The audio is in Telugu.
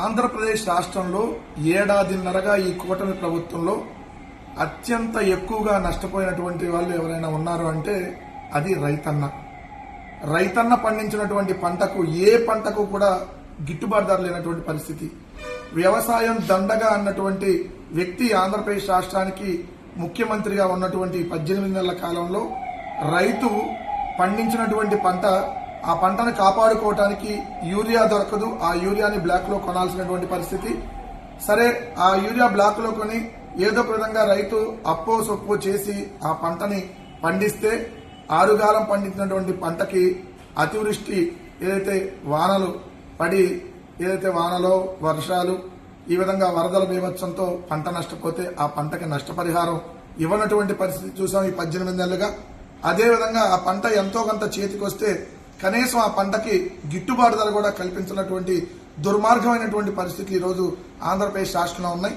ఆంధ్రప్రదేశ్ రాష్ట్రంలో ఏడాదిన్నరగా ఈ కూటమి ప్రభుత్వంలో అత్యంత ఎక్కువగా నష్టపోయినటువంటి వాళ్ళు ఎవరైనా ఉన్నారు అంటే అది రైతన్న. రైతన్న పండించినటువంటి పంటకు ఏ పంటకు కూడా గిట్టుబాటు ధర లేనటువంటి పరిస్థితి. వ్యవసాయం దండగా అన్నటువంటి వ్యక్తి ఆంధ్రప్రదేశ్ రాష్ట్రానికి ముఖ్యమంత్రిగా ఉన్నటువంటి పద్దెనిమిది నెలల కాలంలో రైతు పండించినటువంటి పంట ఆ పంటను కాపాడుకోవటానికి యూరియా దొరకదు. ఆ యూరియాని బ్లాక్లో కొనాల్సినటువంటి పరిస్థితి. సరే ఆ యూరియా బ్లాక్లో కొని ఏదో ఒక విధంగా రైతు అప్పో సొప్పో చేసి ఆ పంటని పండిస్తే ఆరుగాలం పండించినటువంటి పంటకి అతివృష్టి ఏదైతే వానలు పడి ఏదైతే వానలో వర్షాలు ఈ విధంగా వరదల బీభత్సంతో పంట నష్టపోతే ఆ పంటకి నష్టపరిహారం ఇవ్వనటువంటి పరిస్థితి చూసాం ఈ పద్దెనిమిది నెలలుగా. అదేవిధంగా ఆ పంట ఎంతో కొంత చేతికొస్తే కనీసం ఆ పంటకి గిట్టుబాటు ధర కూడా కల్పించినటువంటి దుర్మార్గమైనటువంటి పరిస్థితులు ఈరోజు ఆంధ్రప్రదేశ్ రాష్ట్రంలో ఉన్నాయి.